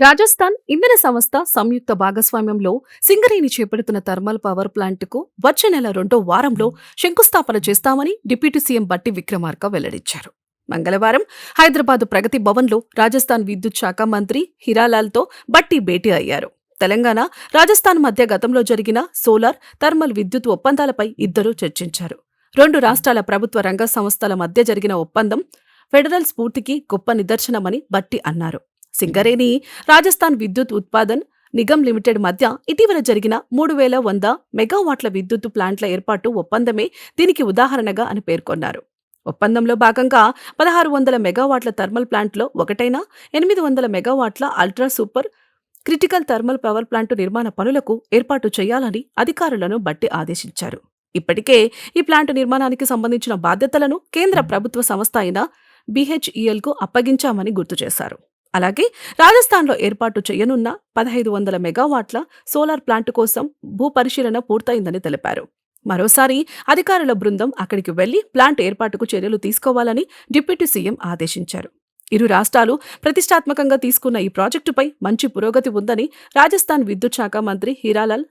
రాజస్థాన్ ఇంధన సంస్థ సంయుక్త భాగస్వామ్యంలో సింగరేణి చేపడుతున్న థర్మల్ పవర్ ప్లాంట్కు వచ్చే నెల రెండో వారంలో శంకుస్థాపన చేస్తామని డిప్యూటీ సీఎం బట్టి విక్రమార్క వెల్లడించారు. మంగళవారం హైదరాబాద్ ప్రగతి భవన్లో రాజస్థాన్ విద్యుత్ శాఖ మంత్రి హిరాలాల్తో బట్టి భేటీ అయ్యారు. తెలంగాణ రాజస్థాన్ మధ్య గతంలో జరిగిన సోలార్ థర్మల్ విద్యుత్ ఒప్పందాలపై ఇద్దరూ చర్చించారు. రెండు రాష్ట్రాల ప్రభుత్వ రంగ సంస్థల మధ్య జరిగిన ఒప్పందం ఫెడరల్ స్ఫూర్తికి గొప్ప నిదర్శనమని బట్టి అన్నారు. సింగరేణి రాజస్థాన్ విద్యుత్ ఉత్పాదన్ నిగమ్ లిమిటెడ్ మధ్య ఇటీవల జరిగిన మూడు వేల వంద మెగావాట్ల విద్యుత్ ప్లాంట్ల ఏర్పాటు ఒప్పందమే దీనికి ఉదాహరణగా అని పేర్కొన్నారు. ఒప్పందంలో భాగంగా పదహారు వందల మెగావాట్ల థర్మల్ ప్లాంట్లో ఒకటైన ఎనిమిది వందల మెగావాట్ల ultra super critical thermal power plant నిర్మాణ పనులకు ఏర్పాటు చేయాలని అధికారులను బట్టి ఆదేశించారు. ఇప్పటికే ఈ ప్లాంటు నిర్మాణానికి సంబంధించిన బాధ్యతలను కేంద్ర ప్రభుత్వ సంస్థ అయిన బీహెచ్ఈఎల్కు అప్పగించామని గుర్తు చేశారు. అలాగే రాజస్థాన్లో ఏర్పాటు చేయనున్న పదహైదు వందల మెగావాట్ల సోలార్ ప్లాంట్ కోసం భూ పరిశీలన పూర్తయిందని తెలిపారు. మరోసారి అధికారుల బృందం అక్కడికి వెళ్ళి ప్లాంట్ ఏర్పాటుకు చర్యలు తీసుకోవాలని డిప్యూటీ సీఎం ఆదేశించారు. ఇరు రాష్ట్రాలు ప్రతిష్టాత్మకంగా తీసుకున్న ఈ ప్రాజెక్టుపై మంచి పురోగతి ఉందని రాజస్థాన్ విద్యుత్ శాఖ మంత్రి హీరాలాల్